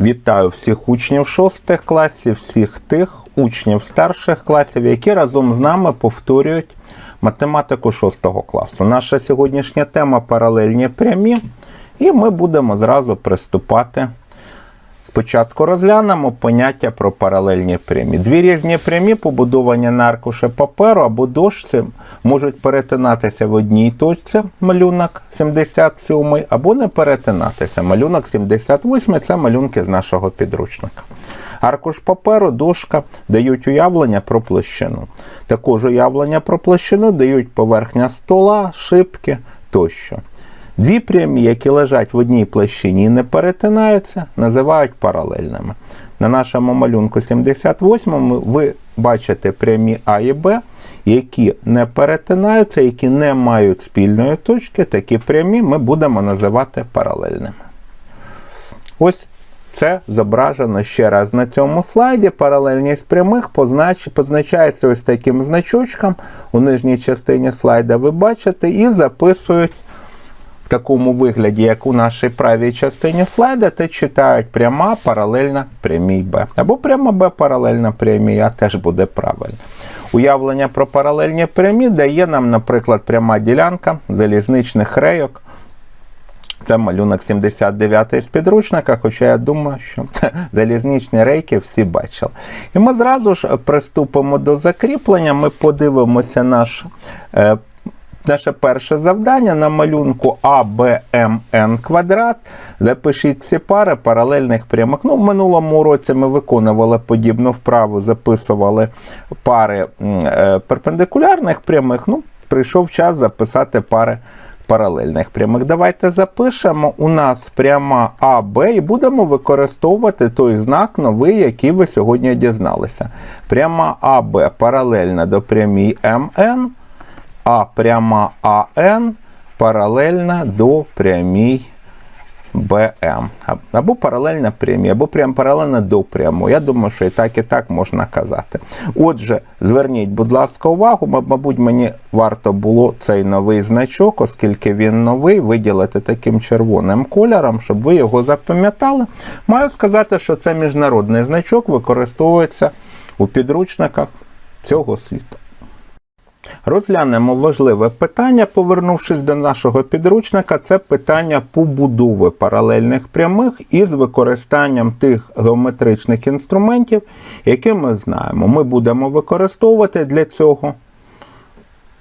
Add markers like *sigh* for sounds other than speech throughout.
Вітаю всіх учнів шостих класів, всіх тих учнів старших класів, які разом з нами повторюють математику шостого класу. Наша сьогоднішня тема паралельні прямі, і ми будемо зразу приступати. Спочатку розглянемо поняття про паралельні прямі. Дві різні прямі, побудовані на аркуші паперу або дошці, можуть перетинатися в одній точці, малюнок 77, або не перетинатися. Малюнок 78 це малюнки з нашого підручника. Аркуш паперу, дошка дають уявлення про площину. Також уявлення про площину дають поверхня стола, шибки тощо. Дві прямі, які лежать в одній площині і не перетинаються, називають паралельними. На нашому малюнку 78 ви бачите прямі А і Б, які не перетинаються, які не мають спільної точки. Такі прямі ми будемо називати паралельними. Ось це зображено ще раз на цьому слайді. Паралельність прямих познач... позначається ось таким значочком. У нижній частині слайда ви бачите і записують в такому вигляді, як у нашій правій частині слайда, те читають пряма паралельна прямій Б. Або пряма Б паралельна прямій А теж буде правильно. Уявлення про паралельні прямі дає нам, наприклад, пряма ділянка залізничних рейок. Це малюнок 79 з підручника, хоча я думаю, що *laughs* залізничні рейки всі бачили. І ми зразу ж приступимо до закріплення. Ми подивимося наш. Наше перше завдання на малюнку АБМН квадрат. Запишіть ці пари паралельних прямих. Ну, в минулому році ми виконували подібну вправу, записували пари е, перпендикулярних прямих. Ну, прийшов час записати пари паралельних прямих. Давайте запишемо. У нас пряма АБ і будемо використовувати той знак новий, який ви сьогодні дізналися. Пряма АБ паралельна до прямій МН. А пряма АН паралельна до прямій БМ. Або паралельна прямій, або прям паралельна до прямої. Я думаю, що і так, і так можна казати. Отже, зверніть, будь ласка, увагу, мабуть, мені варто було цей новий значок, оскільки він новий, виділити таким червоним кольором, щоб ви його запам'ятали. Маю сказати, що це міжнародний значок використовується у підручниках цього світу. Розглянемо важливе питання, повернувшись до нашого підручника, це питання побудови паралельних прямих із використанням тих геометричних інструментів, які ми знаємо. Ми будемо використовувати для цього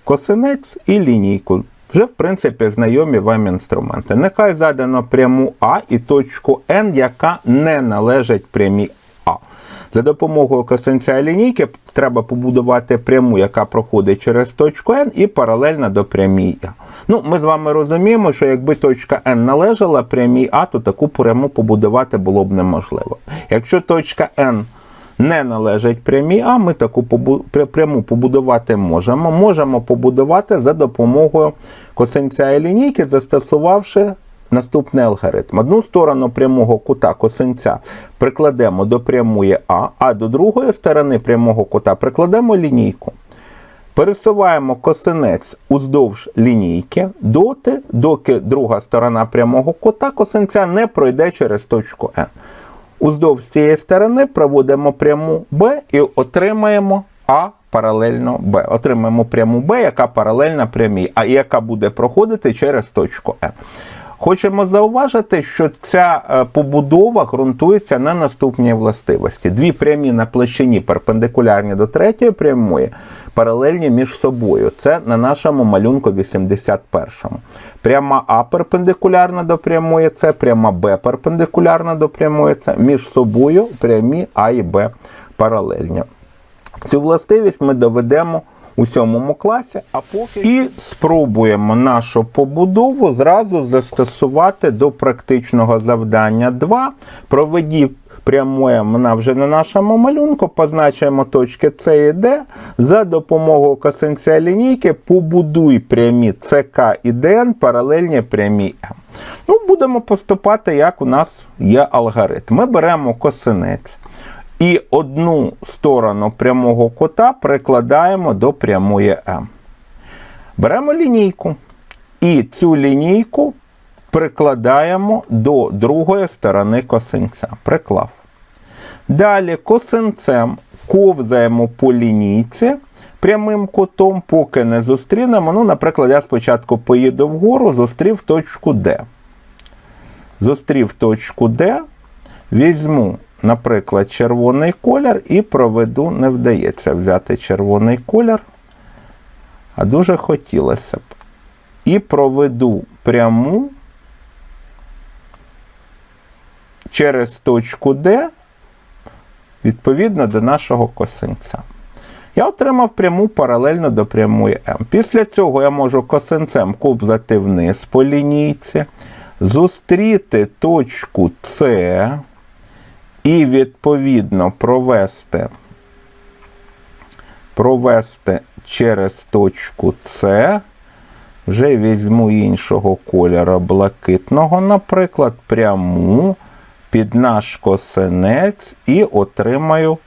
косинець і лінійку. Вже, в принципі, знайомі вам інструменти. Нехай задано пряму А і точку N, яка не належить прямій. За допомогою косинця лінійки треба побудувати пряму, яка проходить через точку N і паралельно до прямій А. Ну, Ми з вами розуміємо, що якби точка N належала прямій А, то таку пряму побудувати було б неможливо. Якщо точка N не належить прямій А, ми таку пряму побудувати можемо. Можемо побудувати за допомогою косинця лінійки, застосувавши Наступний алгоритм. Одну сторону прямого кута косинця прикладемо до прямої А, а до другої сторони прямого кута прикладемо лінійку. Пересуваємо косинець уздовж лінійки доти, доки друга сторона прямого кута косинця не пройде через точку N. Уздовж цієї сторони проводимо пряму Б і отримаємо А паралельно Б. Отримаємо пряму Б, яка паралельна прямій, а яка буде проходити через точку N. Хочемо зауважити, що ця побудова ґрунтується на наступній властивості. Дві прямі на площині перпендикулярні до третьої прямої, паралельні між собою. Це на нашому малюнку 81-му. Пряма А перпендикулярна до прямої, це пряма Б перпендикулярна до прямої, це між собою прямі А і Б паралельні. Цю властивість ми доведемо у сьомому класі, а поки і спробуємо нашу побудову зразу застосувати до практичного завдання 2. Проведіть прямує вона вже на нашому малюнку, позначаємо точки С і Д. За допомогою косинця лінійки побудуй прямі ЦК і ДН паралельні прямі М. Ну, Будемо поступати, як у нас є алгоритм. Ми беремо косинець. І одну сторону прямого кута прикладаємо до прямої М. Беремо лінійку. І цю лінійку прикладаємо до другої сторони косинця. Приклав. Далі косинцем ковзаємо по лінійці прямим кутом, поки не зустрінемо. Ну, наприклад, я спочатку поїду вгору, зустрів точку Д. Зустрів точку Д, візьму, наприклад, червоний колір і проведу, не вдається взяти червоний колір, а дуже хотілося б. І проведу пряму через точку Д відповідно до нашого косинця. Я отримав пряму паралельно до прямої М. Після цього я можу косинцем ковзати вниз по лінійці, зустріти точку С і відповідно провести, провести через точку С. Вже візьму іншого кольору блакитного, наприклад, пряму під наш косинець і отримаю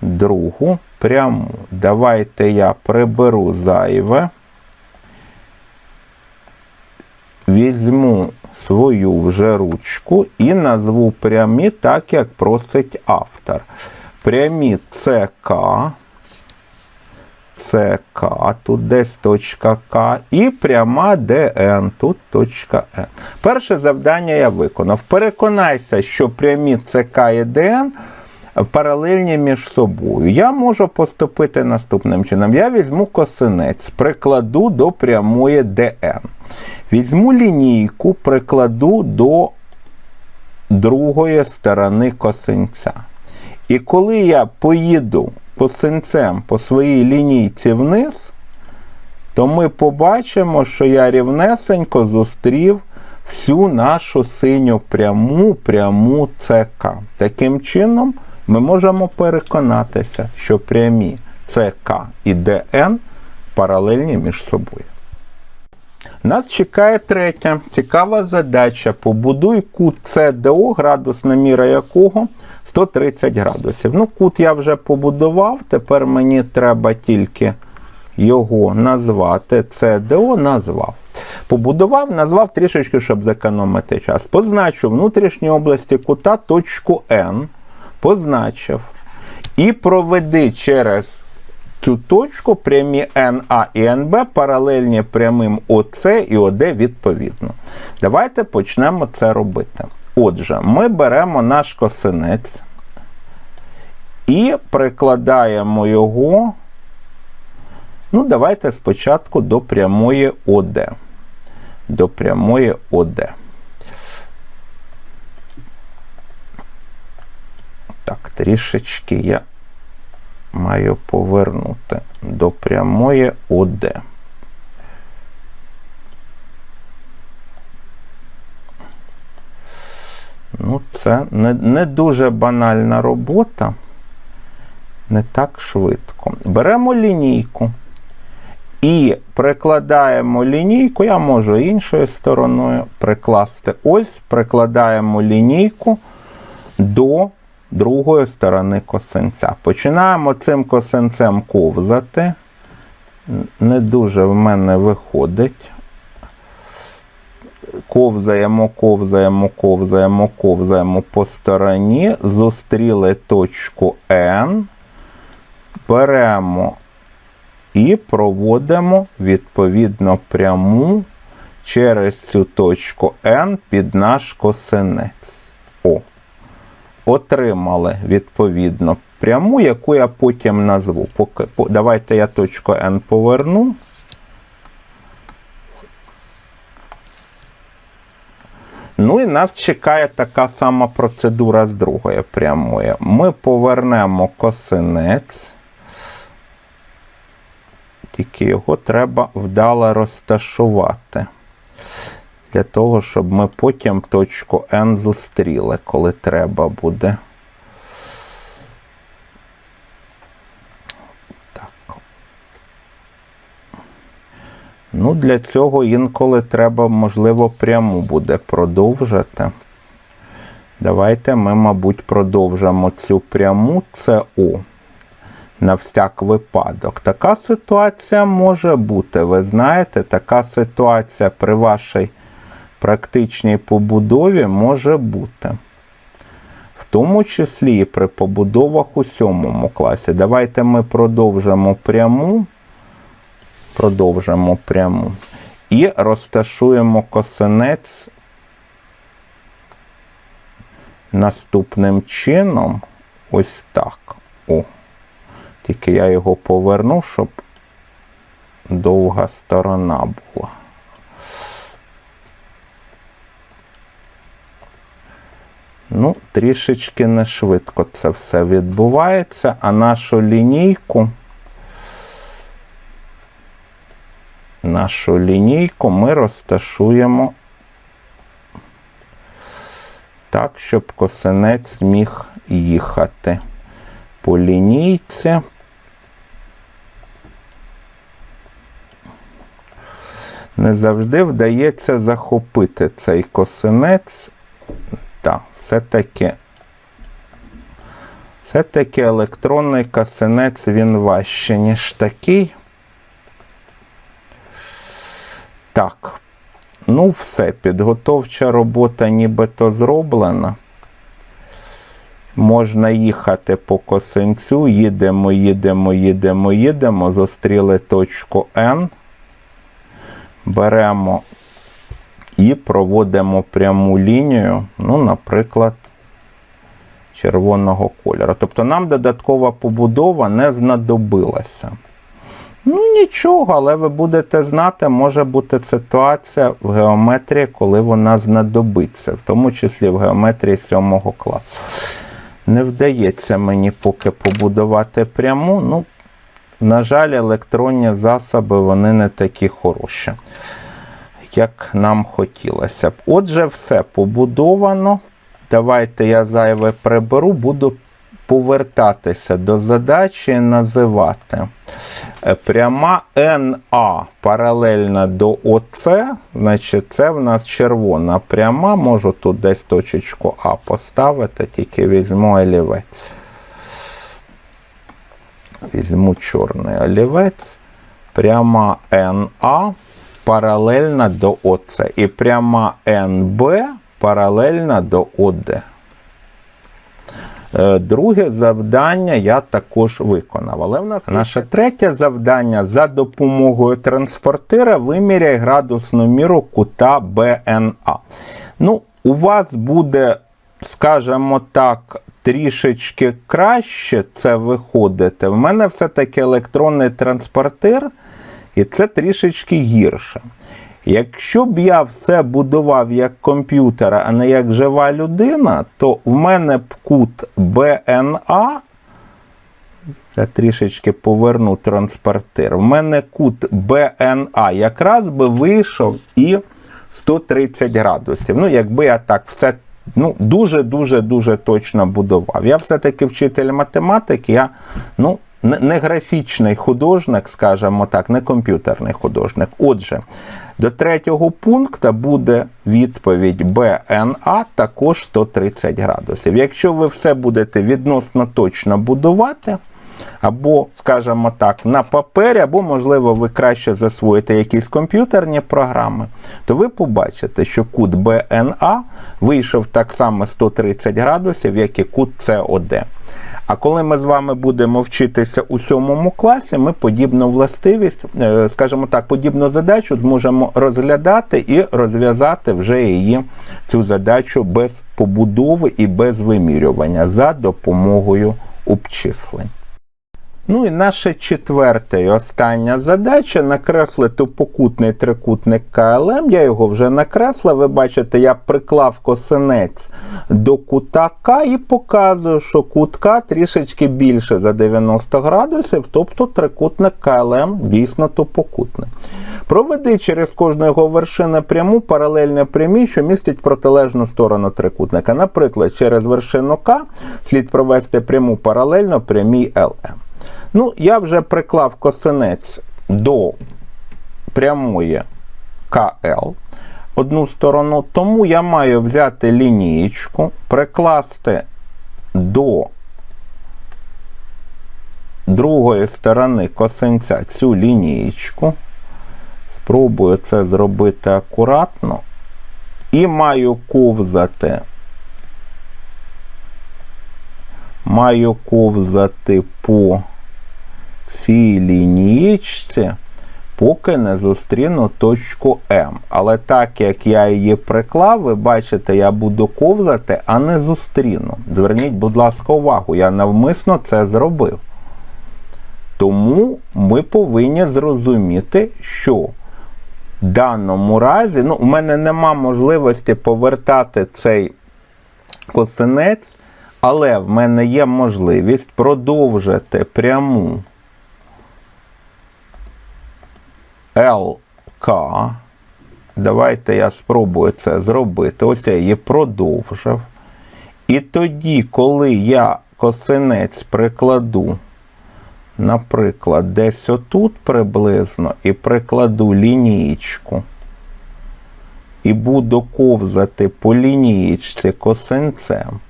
другу пряму. Давайте я приберу зайве. Візьму свою вже ручку і назву прямі так, як просить автор. Прямі ЦК. ЦК, тут десь точка К, і пряма ДН, тут точка Н. Перше завдання я виконав. Переконайся, що прямі ЦК і ДН паралельні між собою. Я можу поступити наступним чином. Я візьму косинець, прикладу до прямої ДН. Візьму лінійку, прикладу до другої сторони косинця. І коли я поїду косинцем по своїй лінійці вниз, то ми побачимо, що я рівнесенько зустрів всю нашу синю пряму пряму ЦК. Таким чином, ми можемо переконатися, що прямі ЦК і ДН паралельні між собою. Нас чекає третя цікава задача. Побудуй кут СДО, градусна міра якого 130 градусів. Ну, кут я вже побудував, тепер мені треба тільки його назвати. СДО назвав. Побудував, назвав трішечки, щоб зекономити час. Позначу внутрішній області кута точку N. Позначив. І проведи через цю точку прямі НА і НБ паралельні прямим ОЦ і ОД відповідно. Давайте почнемо це робити. Отже, ми беремо наш косинець і прикладаємо його. Ну, давайте спочатку до прямої ОД. До прямої ОД. Так, трішечки я маю повернути до прямої ОД. Ну, це не, не дуже банальна робота, не так швидко. Беремо лінійку і прикладаємо лінійку, я можу іншою стороною прикласти. Ось прикладаємо лінійку до другої сторони косинця. Починаємо цим косинцем ковзати. Не дуже в мене виходить. Ковзаємо, ковзаємо, ковзаємо, ковзаємо по стороні, зустріли точку N, беремо і проводимо відповідно пряму через цю точку N під наш косинець. О отримали відповідно пряму, яку я потім назву. Поки, по, Давайте я точку N поверну. Ну і нас чекає така сама процедура з другої прямої. Ми повернемо косинець, тільки його треба вдало розташувати для того, щоб ми потім точку N зустріли, коли треба буде. Так. Ну, Для цього інколи треба, можливо, пряму буде продовжити. Давайте ми, мабуть, продовжимо цю пряму СО на всяк випадок. Така ситуація може бути. Ви знаєте, така ситуація при вашій практичній побудові може бути. В тому числі і при побудовах у сьомому класі. Давайте ми продовжимо пряму. Продовжимо пряму. І розташуємо косинець наступним чином. Ось так. О. Тільки я його поверну, щоб довга сторона була. Ну, трішечки не швидко це все відбувається, а нашу лінійку, нашу лінійку ми розташуємо так, щоб косинець міг їхати по лінійці. Не завжди вдається захопити цей косинець. Так, все-таки все-таки електронний косинець він важче, ніж такий. Так. Ну, все, підготовча робота нібито зроблена. Можна їхати по косинцю, їдемо, їдемо, їдемо, їдемо, зустріли точку N, беремо і проводимо пряму лінію, ну, наприклад, червоного кольору. Тобто нам додаткова побудова не знадобилася. Ну, нічого, але ви будете знати, може бути ситуація в геометрії, коли вона знадобиться, в тому числі в геометрії 7 класу. Не вдається мені поки побудувати пряму. Ну, на жаль, електронні засоби вони не такі хороші, як нам хотілося б. Отже, все побудовано. Давайте я зайве приберу, буду повертатися до задачі називати. Е, Пряма НА паралельна до ОЦ, значить це в нас червона пряма. Можу тут десь точечку А поставити, тільки візьму олівець. Візьму чорний олівець. Пряма НА паралельна до ОЦ. І пряма НБ паралельна до ОД. Е, Друге завдання я також виконав. Але в нас наше третє завдання за допомогою транспортира виміряй градусну міру кута БНА. Ну, у вас буде, скажімо так, трішечки краще це виходити. В мене все-таки електронний транспортир, і це трішечки гірше. Якщо б я все будував як комп'ютер, а не як жива людина, то в мене б кут БНА, я трішечки поверну транспортир, в мене кут БНА якраз би вийшов і 130 градусів. Ну, якби я так все ну, дуже-дуже дуже точно будував. Я все-таки вчитель математики, я ну, не графічний художник, скажімо так, не комп'ютерний художник. Отже, до третього пункту буде відповідь БНА також 130 градусів. Якщо ви все будете відносно точно будувати, або, скажімо так, на папері, або, можливо, ви краще засвоїте якісь комп'ютерні програми, то ви побачите, що кут БНА вийшов так само 130 градусів, як і кут СОД. А коли ми з вами будемо вчитися у сьомому класі, ми подібну властивість, е, скажімо так, подібну задачу зможемо розглядати і розв'язати вже її цю задачу без побудови і без вимірювання за допомогою обчислень. Ну і наша четверта і остання задача накреслити покутний трикутник КЛМ. Я його вже накреслив. Ви бачите, я приклав косинець до кута К і показую, що кут К трішечки більше за 90 градусів, тобто трикутник КЛМ дійсно топокутний. Проведи через кожну його вершину пряму паралельно прямій, що містить протилежну сторону трикутника. Наприклад, через вершину К слід провести пряму паралельно прямій ЛМ. Ну, я вже приклав косинець до прямої КЛ одну сторону, тому я маю взяти лінієчку, прикласти до другої сторони косинця цю лінієчку. Спробую це зробити акуратно. І маю ковзати. Маю ковзати по цій лінієчці, поки не зустріну точку М. Але так як я її приклав, ви бачите, я буду ковзати, а не зустріну. Зверніть, будь ласка, увагу, я навмисно це зробив. Тому ми повинні зрозуміти, що в даному разі, ну, у мене нема можливості повертати цей косинець, але в мене є можливість продовжити пряму ЛК. Давайте я спробую це зробити. Ось я її продовжив. І тоді, коли я косинець прикладу, наприклад, десь отут приблизно, і прикладу лінієчку, і буду ковзати по лінієчці косинцем,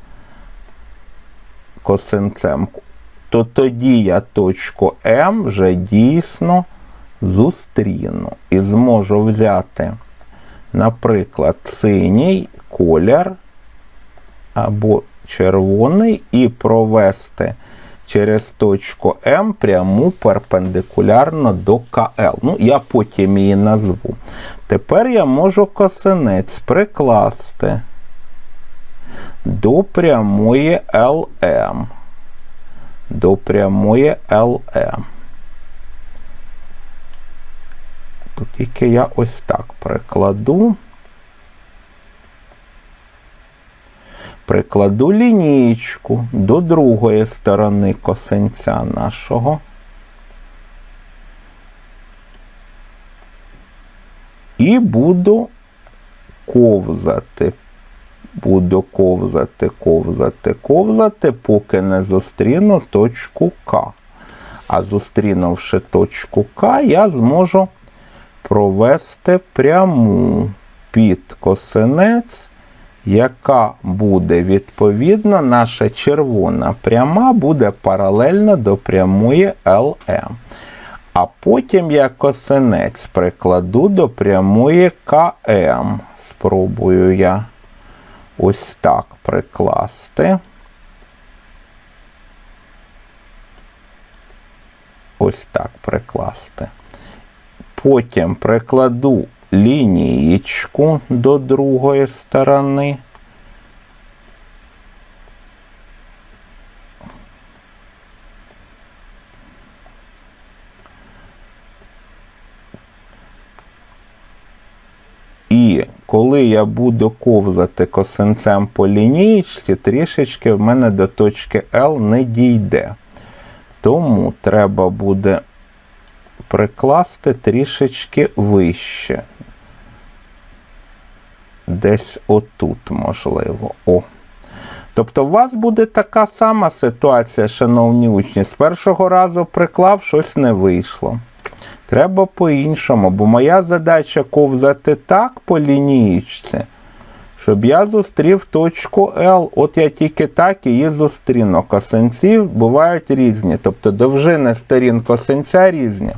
косинцем, то тоді я точку М вже дійсно зустріну і зможу взяти, наприклад, синій колір або червоний і провести через точку М пряму перпендикулярно до КЛ. Ну, я потім її назву. Тепер я можу косинець прикласти до прямої ЛМ. До прямої ЛМ. Тут тільки я ось так прикладу. Прикладу лінієчку до другої сторони косинця нашого. І буду ковзати. Буду ковзати, ковзати, ковзати, поки не зустріну точку К. А зустрінувши точку К, я зможу провести пряму під косинець, яка буде відповідно, наша червона пряма буде паралельно до прямої LM. А потім я косинець прикладу до прямої КМ. Спробую я ось так прикласти. Ось так прикласти. Потім прикладу лінієчку до другої сторони. І коли я буду ковзати косинцем по лінієчці, трішечки в мене до точки L не дійде. Тому треба буде прикласти трішечки вище. Десь отут, можливо. О. Тобто, у вас буде така сама ситуація, шановні учні. З першого разу приклав, щось не вийшло. Треба по-іншому, бо моя задача ковзати так по лінієчці, щоб я зустрів точку L. От я тільки так її зустріну. Косинці бувають різні. Тобто довжини сторін косинця різні.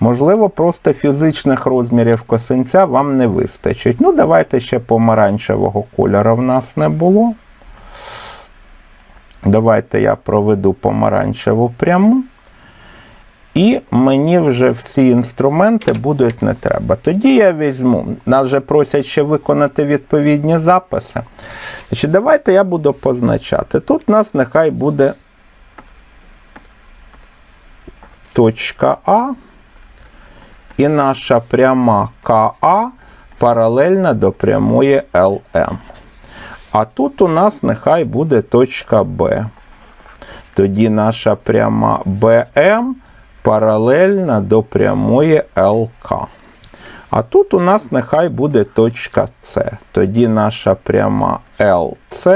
Можливо, просто фізичних розмірів косинця вам не вистачить. Ну, давайте ще помаранчевого кольору в нас не було. Давайте я проведу помаранчеву пряму. І мені вже всі інструменти будуть не треба. Тоді я візьму, нас вже просять ще виконати відповідні записи. Значить, Давайте я буду позначати. Тут у нас нехай буде точка А. І наша пряма КА паралельна до прямої ЛМ. А тут у нас нехай буде точка Б. Тоді наша пряма БМ паралельна до прямої ЛК. А тут у нас нехай буде точка С. Тоді наша пряма ЛЦ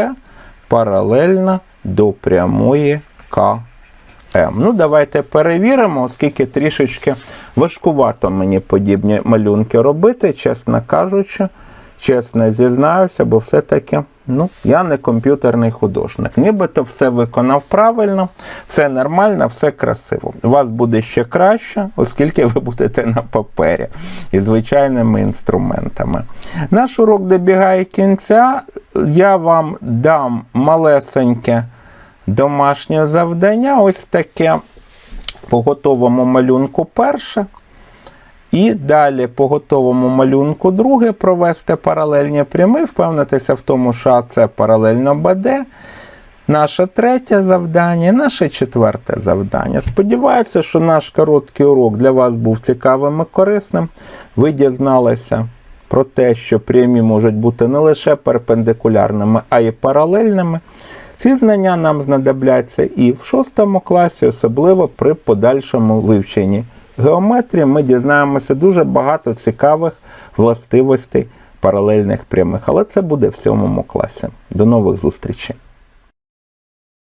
паралельна до прямої КМ. Ну, давайте перевіримо, оскільки трішечки важкувато мені подібні малюнки робити, чесно кажучи. Чесно зізнаюся, бо все-таки ну, я не комп'ютерний художник. Нібито все виконав правильно, все нормально, все красиво. У вас буде ще краще, оскільки ви будете на папері і звичайними інструментами. Наш урок добігає кінця. Я вам дам малесеньке домашнє завдання. Ось таке по готовому малюнку перше. І далі по готовому малюнку друге провести паралельні прямі, впевнитися в тому, що це паралельно БД. Наше третє завдання, наше четверте завдання. Сподіваюся, що наш короткий урок для вас був цікавим і корисним. Ви дізналися про те, що прямі можуть бути не лише перпендикулярними, а й паралельними. Ці знання нам знадобляться і в шостому класі, особливо при подальшому вивченні геометрії. Ми дізнаємося дуже багато цікавих властивостей паралельних прямих, але це буде в сьомому класі. До нових зустрічей!